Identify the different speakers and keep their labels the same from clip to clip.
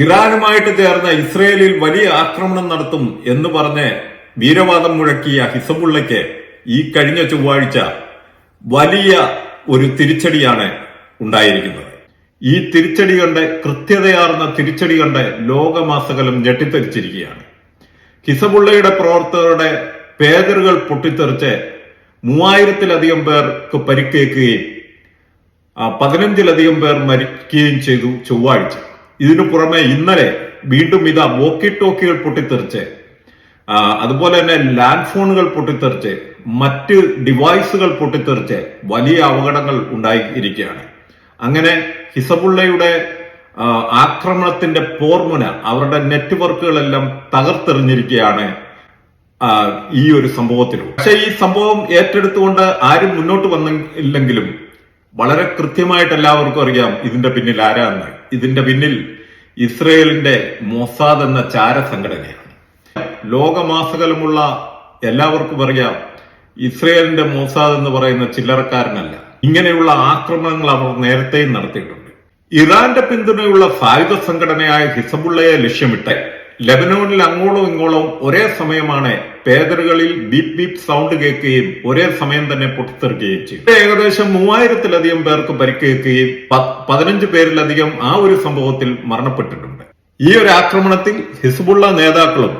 Speaker 1: ഇറാനുമായിട്ട് ചേർന്ന് ഇസ്രയേലിൽ വലിയ ആക്രമണം നടത്തും എന്ന് പറഞ്ഞ് വീരവാദം മുഴക്കിയ ഹിസബുള്ളയ്ക്ക് ഈ കഴിഞ്ഞ ചൊവ്വാഴ്ച വലിയ ഒരു തിരിച്ചടിയാണ് ഉണ്ടായിരിക്കുന്നത്. ഈ തിരിച്ചടി കണ്ട് കൃത്യതയാർന്ന തിരിച്ചടി കണ്ട് ലോകമാസകലം ഞെട്ടിത്തെറിച്ചിരിക്കുകയാണ്. ഹിസബുള്ളയുടെ പ്രവർത്തകരുടെ പേതറുകൾ പൊട്ടിത്തെറിച്ച് മൂവായിരത്തിലധികം പേർക്ക് പരിക്കേൽക്കുകയും പതിനഞ്ചിലധികം പേർ മരിക്കുകയും ചെയ്തു ചൊവ്വാഴ്ച. ഇതിനു പുറമെ ഇന്നലെ വീണ്ടും ഇതാ വോക്കി ടോക്കികൾ പൊട്ടിത്തെറിച്ച് അതുപോലെ തന്നെ ലാൻഡ് ഫോണുകൾ പൊട്ടിത്തെറിച്ച് മറ്റ് ഡിവൈസുകൾ പൊട്ടിത്തെറിച്ച് വലിയ അപകടങ്ങൾ ഉണ്ടായിരിക്കുകയാണ്. അങ്ങനെ ഹിസബുള്ളയുടെ ആക്രമണത്തിന്റെ പോർമുന അവരുടെ നെറ്റ്വർക്കുകളെല്ലാം തകർത്തെറിഞ്ഞിരിക്കുകയാണ് ഈ ഒരു സംഭവത്തിലൂടെ. പക്ഷേ ഈ സംഭവം ഏറ്റെടുത്തുകൊണ്ട് ആരും മുന്നോട്ട് വന്നില്ലെങ്കിലും വളരെ കൃത്യമായിട്ട് എല്ലാവർക്കും അറിയാം ഇതിന്റെ പിന്നിൽ ആരാന്ന് ഇതിന്റെ പിന്നിൽ ഇസ്രയേലിന്റെ മൊസാദ് എന്ന ചാര സംഘടനയാണ് ലോകമാസകലമുള്ള എല്ലാവർക്കും അറിയാം ഇസ്രയേലിന്റെ മൊസാദ് എന്ന് പറയുന്ന ചില്ലറക്കാരനല്ല. ഇങ്ങനെയുള്ള ആക്രമണങ്ങൾ അവർ നേരത്തെയും നടത്തിയിട്ടുണ്ട്. ഇറാന്റെ പിന്തുണയുള്ള സായുധ സംഘടനയായ ഹിസബുള്ളയെ ലക്ഷ്യമിട്ട് ലെബനോണിൽ അങ്ങോളം ഇങ്ങോളം ഒരേ സമയമാണ് പേദറുകളിൽ ബീപ് ബീപ് സൗണ്ട് കേൾക്കുകയും ഒരേ സമയം തന്നെ പൊട്ടിത്തെറിക്കുകയും ചെയ്തു. ഏകദേശം മൂവായിരത്തിലധികം പേർക്ക് പരിക്കേൽക്കുകയും പതിനഞ്ച് പേരിലധികം ആ ഒരു സംഭവത്തിൽ മരണപ്പെട്ടിട്ടുണ്ട്. ഈ ഒരു ആക്രമണത്തിൽ ഹിസ്ബുള്ള നേതാക്കളും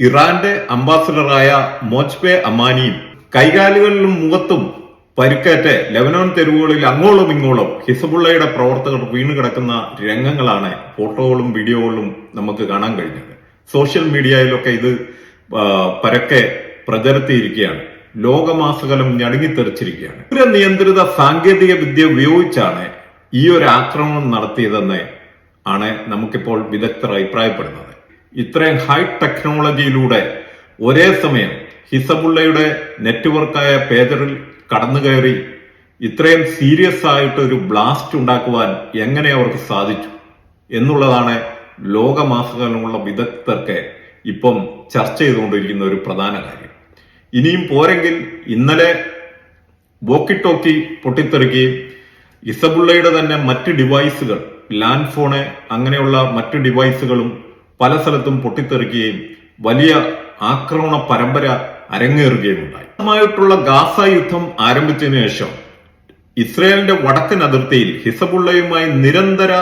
Speaker 1: ഇറാന്റെ അംബാസഡറായ മോജ്പെ അമാനിയും കൈകാലുകളിലും മുഖത്തും പരിക്കേറ്റ് ലെബനോൻ തെരുവുകളിൽ അങ്ങോളം ഇങ്ങോളം ഹിസബുള്ളയുടെ പ്രവർത്തകർ വീണ് കിടക്കുന്ന രംഗങ്ങളാണ് ഫോട്ടോകളും വീഡിയോകളും നമുക്ക് കാണാൻ കഴിഞ്ഞത്. സോഷ്യൽ മീഡിയയിലൊക്കെ ഇത് പരക്കെ പ്രചരത്തിയിരിക്കുകയാണ്. ലോകമാസകലം ഞടുങ്ങിത്തെറിച്ചിരിക്കുകയാണ്. ഒരു നിയന്ത്രിത സാങ്കേതിക വിദ്യ ഉപയോഗിച്ചാണ് ഈ ഒരു ആക്രമണം നടത്തിയതെന്ന് ആണ് നമുക്കിപ്പോൾ വിദഗ്ധർ അഭിപ്രായപ്പെടുന്നത്. ഇത്രയും ഹൈ ടെക്നോളജിയിലൂടെ ഒരേ സമയം ഹിസബുള്ളയുടെ നെറ്റ്വർക്കായ പേജറിൽ കടന്നു കയറി ഇത്രയും സീരിയസ് ആയിട്ട് ഒരു ബ്ലാസ്റ്റ് ഉണ്ടാക്കുവാൻ എങ്ങനെ അവർക്ക് സാധിച്ചു എന്നുള്ളതാണ് ലോകമാസകലമുള്ള വിദഗ്ധർക്ക് ഇപ്പം ചർച്ച ചെയ്തുകൊണ്ടിരിക്കുന്ന ഒരു പ്രധാന കാര്യം. ഇനിയും പോരെങ്കിൽ ഇന്നലെ വോക്കി ടോക്കി പൊട്ടിത്തെറിക്കുകയും ഇസബുള്ളയുടെ തന്നെ മറ്റ് ഡിവൈസുകൾ ലാൻഡ് ഫോണ് അങ്ങനെയുള്ള മറ്റ് ഡിവൈസുകളും പല സ്ഥലത്തും പൊട്ടിത്തെറിക്കുകയും വലിയ ആക്രമണ പരമ്പര അരങ്ങേറുകയും ഉണ്ടായി ായിട്ടുള്ള ഗാസ യുദ്ധം ആരംഭിച്ചതിനു ശേഷം ഇസ്രയേലിന്റെ വടക്കൻ അതിർത്തിയിൽ ഹിസബുള്ളയുമായി നിരന്തര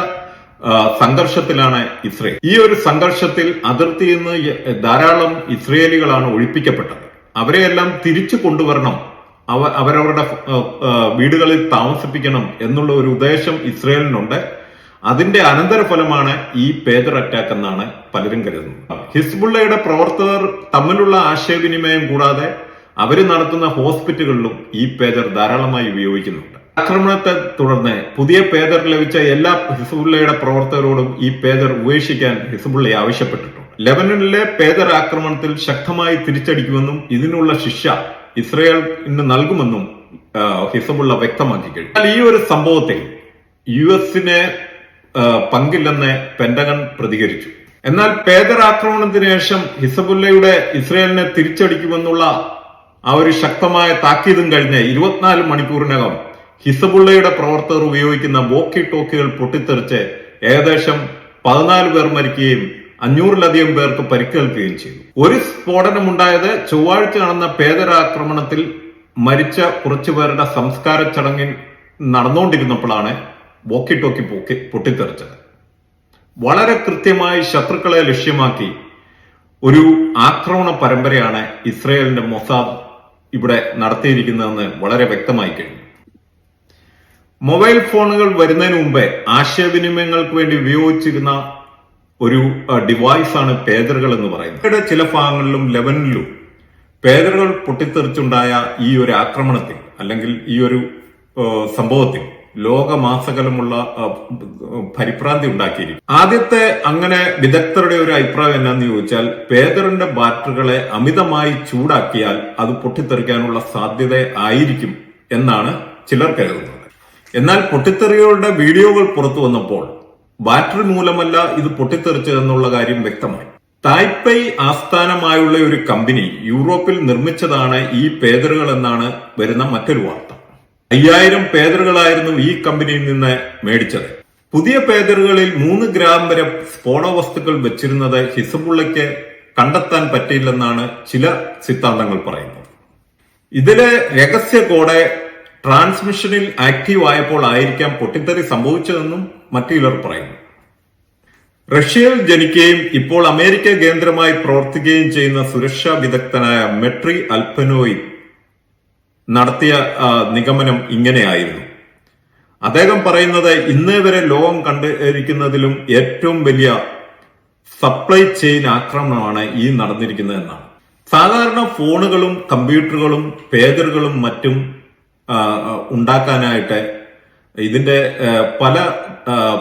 Speaker 1: സംഘർഷത്തിലാണ് ഇസ്രയേൽ. ഈ ഒരു സംഘർഷത്തിൽ അതിർത്തിയിൽ നിന്ന് ധാരാളം ഇസ്രയേലികളാണ് ഒഴിപ്പിക്കപ്പെട്ടത്. അവരെയെല്ലാം തിരിച്ചു കൊണ്ടുവരണം അവ അവരവരുടെ വീടുകളിൽ താമസിപ്പിക്കണം എന്നുള്ള ഒരു ഉദ്ദേശം ഇസ്രയേലിനുണ്ട്. അതിന്റെ അനന്തരഫലമാണ് ഈ പേദർ അറ്റാക്ക് എന്നാണ് പലരും കരുതുന്നത്. ഹിസ്ബുള്ളയുടെ പ്രവർത്തകർ തമ്മിലുള്ള ആശയവിനിമയം കൂടാതെ അവർ നടത്തുന്ന ഹോസ്പിറ്റലുകളിലും ഈ പേജർ ധാരാളമായി ഉപയോഗിക്കുന്നുണ്ട്. ആക്രമണത്തെ തുടർന്ന് പുതിയ പേജർ ലഭിച്ച എല്ലാ ഹിസ്ബുള്ളയുടെ പ്രവർത്തകരോടും ഈ പേജർ ഉപേക്ഷിക്കാൻ ഹിസ്ബുള്ള ആവശ്യപ്പെട്ടിട്ടുണ്ട്. ലെബനനിലെ പേജർ ആക്രമണത്തിൽ ശക്തമായി തിരിച്ചടിക്കുമെന്നും ഇതിനുള്ള ശിക്ഷ ഇസ്രയേലിന് നൽകുമെന്നും ഹിസബുള്ള വ്യക്തമാക്കി കഴിഞ്ഞു എന്നാൽ ഈ ഒരു സംഭവത്തിൽ യു എസിന് പങ്കില്ലെന്ന് പെന്റഗൺ പ്രതികരിച്ചു. എന്നാൽ പേദർ ആക്രമണത്തിന് ശേഷം ഹിസബുല്ലയുടെ ഇസ്രയേലിനെ തിരിച്ചടിക്കുമെന്നുള്ള ആ ഒരു ശക്തമായ താക്കീതും കഴിഞ്ഞ് ഇരുപത്തിനാല് മണിക്കൂറിനകം ഹിസബുള്ളയുടെ പ്രവർത്തകർ ഉപയോഗിക്കുന്ന വോക്കി ടോക്കികൾ പൊട്ടിത്തെറിച്ച് ഏകദേശം പതിനാല് പേർ മരിക്കുകയും അഞ്ഞൂറിലധികം പേർക്ക് പരിക്കേൽക്കുകയും ചെയ്തു. ഒരു സ്ഫോടനമുണ്ടായത് ചൊവ്വാഴ്ച നടന്ന പേദരാക്രമണത്തിൽ മരിച്ച കുറച്ചു പേരുടെ സംസ്കാര ചടങ്ങിൽ നടന്നുകൊണ്ടിരുന്നപ്പോഴാണ് വോക്കി ടോക്കി പൊക്കി പൊട്ടിത്തെറിച്ചത്. വളരെ കൃത്യമായി ശത്രുക്കളെ ലക്ഷ്യമാക്കി ഒരു ആക്രമണ പരമ്പരയാണ് ഇസ്രയേലിന്റെ മൊസാദ് ഇവിടെ നടത്തിയിരിക്കുന്നതെന്ന് വളരെ വ്യക്തമായി കഴിഞ്ഞു. മൊബൈൽ ഫോണുകൾ വരുന്നതിന് മുമ്പേ ആശയവിനിമയങ്ങൾക്ക് വേണ്ടി ഉപയോഗിച്ചിരുന്ന ഒരു ഡിവൈസ് ആണ് പേദറുകൾ എന്ന് പറയുന്നത്. ചില ഭാഗങ്ങളിലും ലെവനിലും പേദറുകൾ പൊട്ടിത്തെറിച്ചുണ്ടായ ഈ ഒരു ആക്രമണത്തിൽ അല്ലെങ്കിൽ ഈ ഒരു സംഭവത്തിൽ ലോകമാസകലമുള്ള പരിഭ്രാന്തി ഉണ്ടാക്കിയിരിക്കും ആദ്യത്തെ അങ്ങനെ വിദഗ്ധരുടെ ഒരു അഭിപ്രായം എന്നാന്ന് ചോദിച്ചാൽ പേതറിന്റെ ബാറ്ററികളെ അമിതമായി ചൂടാക്കിയാൽ അത് പൊട്ടിത്തെറിക്കാനുള്ള സാധ്യത ആയിരിക്കും എന്നാണ് ചിലർ കരുതുന്നത്. എന്നാൽ പൊട്ടിത്തെറികളുടെ വീഡിയോകൾ പുറത്തു വന്നപ്പോൾ ബാറ്ററി മൂലമല്ല ഇത് പൊട്ടിത്തെറിച്ചതെന്നുള്ള കാര്യം വ്യക്തമായി. തായ്പൈ ആസ്ഥാനമായുള്ള ഒരു കമ്പനി യൂറോപ്പിൽ നിർമ്മിച്ചതാണ് ഈ പേതറുകൾ എന്നാണ് വരുന്ന മറ്റൊരു വാർത്ത. അയ്യായിരം പേതറുകളായിരുന്നു ഈ കമ്പനിയിൽ നിന്ന് മേടിച്ചത്. പുതിയ പേതറുകളിൽ മൂന്ന് ഗ്രാം വരെ സ്ഫോടക വസ്തുക്കൾ വെച്ചിരുന്നത് ഹിസബുള്ളയ്ക്ക് കണ്ടെത്താൻ പറ്റിയില്ലെന്നാണ് ചില സിദ്ധാന്തങ്ങൾ പറയുന്നത്. ഇതിലെ രഹസ്യ കോഡ് ട്രാൻസ്മിഷനിൽ ആക്റ്റീവ് ആയപ്പോൾ ആയിരിക്കാം പൊട്ടിത്തെറി സംഭവിച്ചതെന്നും മറ്റു ചിലർ പറയുന്നു. റഷ്യയിൽ ജനിക്കുകയും ഇപ്പോൾ അമേരിക്ക കേന്ദ്രമായി പ്രവർത്തിക്കുകയും ചെയ്യുന്ന സുരക്ഷാ വിദഗ്ധനായ മെട്രി അൽപ്പനോയി നടത്തിയ നിഗമനം ഇങ്ങനെയായിരുന്നു. അദ്ദേഹം പറയുന്നത് ഇന്നേ വരെ ലോകം കണ്ടിരിക്കുന്നതിലും ഏറ്റവും വലിയ സപ്ലൈ ചെയിൻ ആക്രമണമാണ് ഈ നടന്നിരിക്കുന്നത് എന്നാണ്. സാധാരണ ഫോണുകളും കമ്പ്യൂട്ടറുകളും പേജറുകളും മറ്റും ഉണ്ടാക്കാനായിട്ട് ഇതിന്റെ പല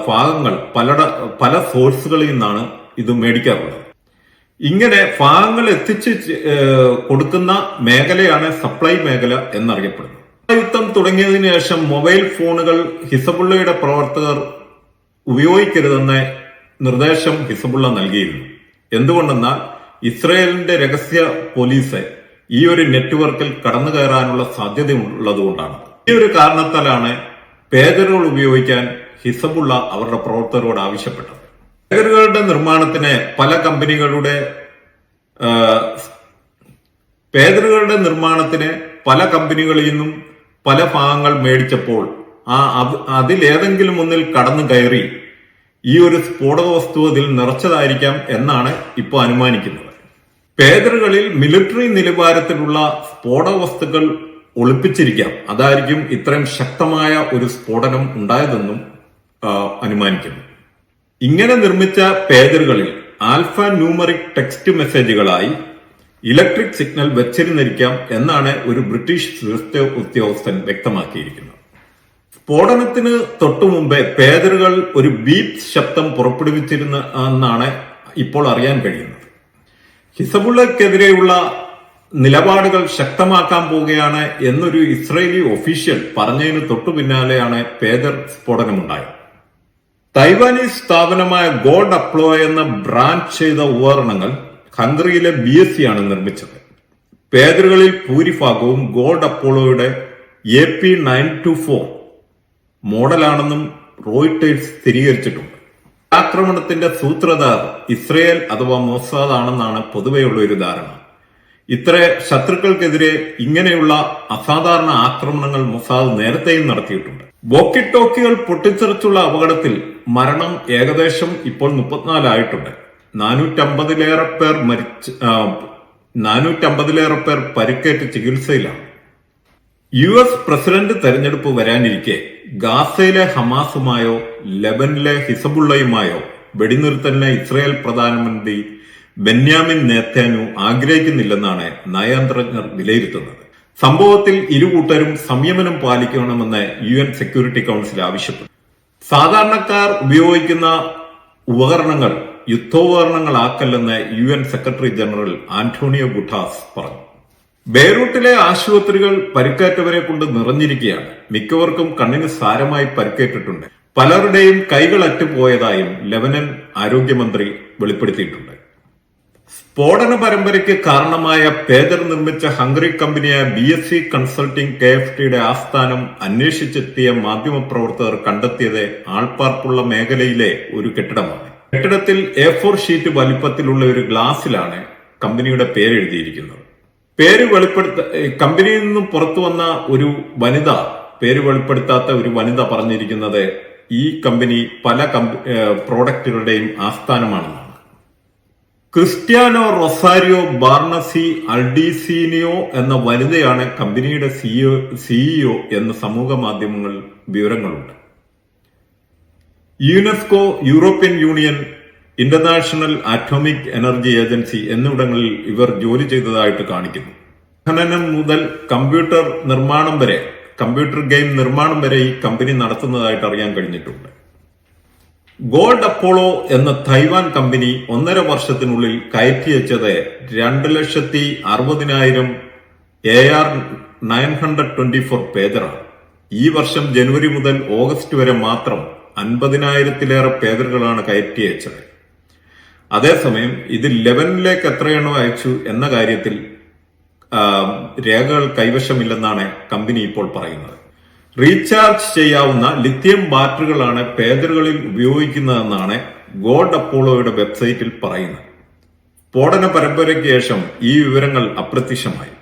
Speaker 1: ഭാഗങ്ങൾ പല പല സോഴ്സുകളിൽ നിന്നാണ് ഇത് മേടിക്കാറുള്ളത്. ഇങ്ങനെ ഭാഗങ്ങൾ എത്തിച്ച് കൊടുക്കുന്ന മേഖലയാണ് സപ്ലൈ മേഖല എന്നറിയപ്പെടുന്നത്. യുദ്ധം തുടങ്ങിയതിനു ശേഷം മൊബൈൽ ഫോണുകൾ ഹിസബുള്ളയുടെ പ്രവർത്തകർ ഉപയോഗിക്കരുതെന്ന നിർദ്ദേശം ഹിസബുള്ള നൽകിയിരുന്നു. എന്തുകൊണ്ടെന്നാൽ ഇസ്രയേലിന്റെ രഹസ്യ പോലീസ് ഈ ഒരു നെറ്റ്വർക്കിൽ കടന്നു കയറാനുള്ള സാധ്യത ഉള്ളതുകൊണ്ടാണ് ഈ ഒരു കാരണത്താലാണ് പേജറുകൾ ഉപയോഗിക്കാൻ ഹിസബുള്ള അവരുടെ പ്രവർത്തകരോട് ആവശ്യപ്പെട്ടത്. പേജറുകളുടെ നിർമ്മാണത്തിന് പല കമ്പനികളുടെ പേദറുകളുടെ നിർമ്മാണത്തിന് പല കമ്പനികളിൽ നിന്നും പല ഭാഗങ്ങൾ മേടിച്ചപ്പോൾ ആ അത് അതിലേതെങ്കിലും ഒന്നിൽ കടന്നു കയറി ഈ ഒരു സ്ഫോടക വസ്തു അതിൽ നിറച്ചതായിരിക്കാം എന്നാണ് ഇപ്പോൾ അനുമാനിക്കുന്നത്. പേദറുകളിൽ മിലിറ്ററി നിലവാരത്തിലുള്ള സ്ഫോടക വസ്തുക്കൾ ഒളിപ്പിച്ചിരിക്കാം. അതായിരിക്കും ഇത്രയും ശക്തമായ ഒരു സ്ഫോടനം ഉണ്ടായതെന്നും അനുമാനിക്കുന്നു. ഇങ്ങനെ നിർമ്മിച്ച പേജറുകളിൽ ആൽഫ ന്യൂമറിക് ടെക്സ്റ്റ് മെസ്സേജുകളായി ഇലക്ട്രിക് സിഗ്നൽ വെച്ചിരുന്നിരിക്കാം എന്നാണ് ഒരു ബ്രിട്ടീഷ് ഉദ്യോഗസ്ഥൻ വ്യക്തമാക്കിയിരിക്കുന്നത്. സ്ഫോടനത്തിന് തൊട്ടു മുമ്പേ പേജറുകൾ ഒരു ബീപ് ശബ്ദം പുറപ്പെടുവിച്ചിരുന്ന എന്നാണ് ഇപ്പോൾ അറിയാൻ കഴിയുന്നത്. ഹിസബുള്ളക്കെതിരെയുള്ള നിലപാടുകൾ ശക്തമാക്കാൻ പോവുകയാണ് എന്നൊരു ഇസ്രയേലി ഒഫീഷ്യൽ പറഞ്ഞതിന് തൊട്ടു പിന്നാലെയാണ് പേജർ സ്ഫോടനമുണ്ടായത്. തൈവാനീസ് സ്ഥാപനമായ ഗോൾഡ് അപ്ലോ എന്ന ബ്രാൻഡ് ചെയ്ത ഉപകരണങ്ങൾ ഹംഗറിയിലെ ബി എസ് സി ആണ് നിർമ്മിച്ചത്. പേജറുകളിൽ ഭൂരിഭാഗവും gold അപ്പോളോയുടെ A P nine two four മോഡലാണെന്നും Reuters സ്ഥിരീകരിച്ചിട്ടുണ്ട്. ആക്രമണത്തിന്റെ സൂത്രധാർ ഇസ്രയേൽ അഥവാ മൊസാദ് ആണെന്നാണ് പൊതുവെയുള്ള ഒരു ധാരണ. ഇത്ര ശത്രുക്കൾക്കെതിരെ ഇങ്ങനെയുള്ള അസാധാരണ ആക്രമണങ്ങൾ മൊസാദ് നേരത്തെയും നടത്തിയിട്ടുണ്ട്. വോക്കി ടോക്കികൾ പൊട്ടിത്തെറിച്ചുള്ള അപകടത്തിൽ മരണം ഏകദേശം ഇപ്പോൾ മുപ്പത്തിനാലായിട്ടുണ്ട്. നാനൂറ്റമ്പതിലേറെ പേർ മരിച്ച നാനൂറ്റമ്പതിലേറെ പേർ പരിക്കേറ്റ് ചികിത്സയിലാണ്. യു എസ് പ്രസിഡന്റ് തെരഞ്ഞെടുപ്പ് വരാനിരിക്കെ ഗാസയിലെ ഹമാസുമായോ ലെബനിലെ ഹിസബുള്ളയുമായോ വെടിനിർത്തലിനെ ഇസ്രായേൽ പ്രധാനമന്ത്രി ബെന്യാമിൻ നേത്യാനു ആഗ്രഹിക്കുന്നില്ലെന്നാണ് നയതന്ത്രജ്ഞർ വിലയിരുത്തുന്നത്. സംഭവത്തിൽ ഇരു കൂട്ടരും സംയമനം പാലിക്കണമെന്ന് യു എൻ സെക്യൂരിറ്റി കൗൺസിൽ ആവശ്യപ്പെട്ടു. സാധാരണക്കാർ ഉപയോഗിക്കുന്ന ഉപകരണങ്ങൾ യുദ്ധോപകരണങ്ങളാക്കല്ലെന്ന് U N secretary general Antonio Guterres പറഞ്ഞു. ബെയ്റൂട്ടിലെ ആശുപത്രികൾ പരിക്കേറ്റവരെ കൊണ്ട് നിറഞ്ഞിരിക്കുകയാണ്. മിക്കവർക്കും കണ്ണിന് സാരമായി പരിക്കേറ്റിട്ടുണ്ട്. പലരുടെയും കൈകൾ അറ്റുപോയതായും ലെബനൻ ആരോഗ്യമന്ത്രി വെളിപ്പെടുത്തിയിട്ടുണ്ട്. സ്ഫോടന പരമ്പരയ്ക്ക് കാരണമായ പേജർ നിർമ്മിച്ച ഹംഗറി കമ്പനിയായ B S C consulting K F ടിയുടെ ആസ്ഥാനം അന്വേഷിച്ചെത്തിയ മാധ്യമപ്രവർത്തകർ കണ്ടെത്തിയത് ആൾപ്പാർപ്പുള്ള മേഖലയിലെ ഒരു കെട്ടിടമാണ്. കെട്ടിടത്തിൽ എ ഫോർ ഷീറ്റ് വലിപ്പത്തിലുള്ള ഒരു ഗ്ലാസ്സിലാണ് കമ്പനിയുടെ പേരെഴുതിയിരിക്കുന്നത്. പേര് വെളിപ്പെടുത്ത കമ്പനിയിൽ നിന്നും പുറത്തു വന്ന ഒരു വനിത പേര് വെളിപ്പെടുത്താത്ത ഒരു വനിത പറഞ്ഞിരിക്കുന്നത് ഈ കമ്പനി പല പ്രോഡക്റ്റുകളുടെയും ആസ്ഥാനമാണെന്നാണ്. ക്രിസ്ത്യാനോ റൊസാരിയോ ബാർണസി അൾഡീസീനിയോ എന്ന വനിതയാണ് കമ്പനിയുടെ സിഇഒ സിഇഒ എന്ന് സമൂഹ മാധ്യമങ്ങൾ വിവരങ്ങളുണ്ട്. UNESCO European Union International Atomic Energy Agency എന്നിവിടങ്ങളിൽ ഇവർ ജോലി ചെയ്തതായിട്ട് കാണിക്കുന്നു. ഖനനം മുതൽ കമ്പ്യൂട്ടർ നിർമ്മാണം വരെ കമ്പ്യൂട്ടർ ഗെയിം നിർമ്മാണം വരെ ഈ കമ്പനി നടത്തുന്നതായിട്ട് അറിയാൻ കഴിഞ്ഞിട്ടുണ്ട്. ഗോൾഡ് അപ്പോളോ എന്ന തൈവാൻ കമ്പനി ഒന്നര വർഷത്തിനുള്ളിൽ കയറ്റിയച്ചത് രണ്ട് ലക്ഷത്തി അറുപതിനായിരം A R nine hundred twenty four പേജറാണ്. ഈ വർഷം ജനുവരി മുതൽ ഓഗസ്റ്റ് വരെ മാത്രം അൻപതിനായിരത്തിലേറെ പേജറുകളാണ് കയറ്റിയച്ചത് അതേസമയം ഇത് ലെവനിലേക്ക് എത്രയെണ്ണോ അയച്ചു എന്ന കാര്യത്തിൽ രേഖകൾ കൈവശമില്ലെന്നാണ് കമ്പനി ഇപ്പോൾ പറയുന്നത്. റീചാർജ് ചെയ്യാവുന്ന ലിത്യം ബാറ്ററികളാണ് പേജറുകളിൽ ഉപയോഗിക്കുന്നതെന്നാണ് ഗോഡ് അപ്പോളോയുടെ വെബ്സൈറ്റിൽ പറയുന്നത്. സ്ഫോടന പരമ്പരയ്ക്ക് ശേഷം ഈ വിവരങ്ങൾ അപ്രത്യക്ഷമായി.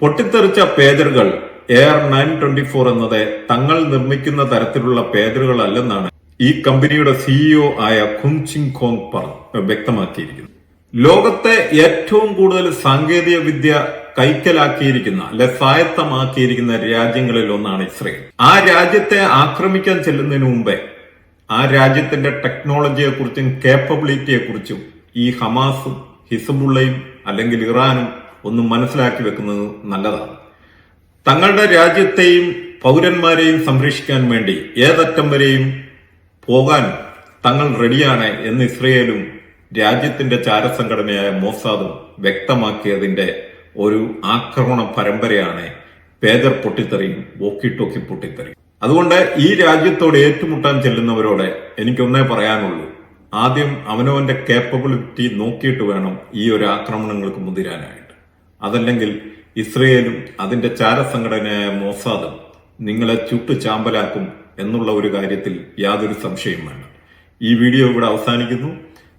Speaker 1: പൊട്ടിത്തെറിച്ച പേജറുകൾ എയർ നയൻ ട്വന്റി ഫോർ എന്നത് തങ്ങൾ നിർമ്മിക്കുന്ന തരത്തിലുള്ള പേജറുകളല്ലെന്നാണ് ഈ കമ്പനിയുടെ സിഇഒ ആയ ഖുൻചിങ് ഖോങ് പറഞ്ഞു വ്യക്തമാക്കിയിരിക്കുന്നു ലോകത്തെ ഏറ്റവും കൂടുതൽ സാങ്കേതിക വിദ്യ കൈക്കലാക്കിയിരിക്കുന്ന അല്ലെ സ്വായത്തമാക്കിയിരിക്കുന്ന രാജ്യങ്ങളിൽ ഒന്നാണ് ഇസ്രയേൽ. ആ രാജ്യത്തെ ആക്രമിക്കാൻ ചെല്ലുന്നതിന് മുമ്പേ ആ രാജ്യത്തിന്റെ ടെക്നോളജിയെ കുറിച്ചും കേപ്പബിലിറ്റിയെ കുറിച്ചും ഈ ഹമാസും ഹിസബുള്ളയും അല്ലെങ്കിൽ ഇറാനും ഒന്നും മനസ്സിലാക്കി വെക്കുന്നത് നല്ലതാണ്. തങ്ങളുടെ രാജ്യത്തെയും പൗരന്മാരെയും സംരക്ഷിക്കാൻ വേണ്ടി ഏതറ്റം വരെയും പോകാൻ തങ്ങൾ റെഡിയാണ് എന്ന് ഇസ്രയേലും രാജ്യത്തിന്റെ ചാരസംഘടനയായ മോസാദും വ്യക്തമാക്കിയതിന്റെ ഒരു ആക്രമണ പരമ്പരയാണ് പേദർ പൊട്ടിത്തെറിയും വോക്കി ടോക്കി പൊട്ടിത്തെറിയും. അതുകൊണ്ട് ഈ രാജ്യത്തോട് ഏറ്റുമുട്ടാൻ ചെല്ലുന്നവരോട് എനിക്കൊന്നേ പറയാനുള്ളൂ. ആദ്യം അവനവന്റെ കേപ്പബിലിറ്റി നോക്കിയിട്ട് വേണം ഈ ഒരു ആക്രമണങ്ങൾക്ക് മുതിരാനായിട്ട്. അതല്ലെങ്കിൽ ഇസ്രയേലും അതിന്റെ ചാരസംഘടനയായ മോസാദും നിങ്ങളെ ചുട്ടു ചാമ്പലാക്കും എന്നുള്ള ഒരു കാര്യത്തിൽ യാതൊരു സംശയം വേണം ഈ വീഡിയോ ഇവിടെ അവസാനിക്കുന്നു.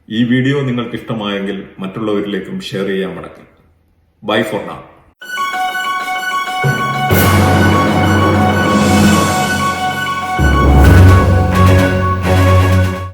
Speaker 1: ഈ വീഡിയോ നിങ്ങൾക്ക് ഇഷ്ടമായെങ്കിൽ മറ്റുള്ളവരിലേക്കും ഷെയർ ചെയ്യാൻ മടക്കും ബൈ ഫോർ നാം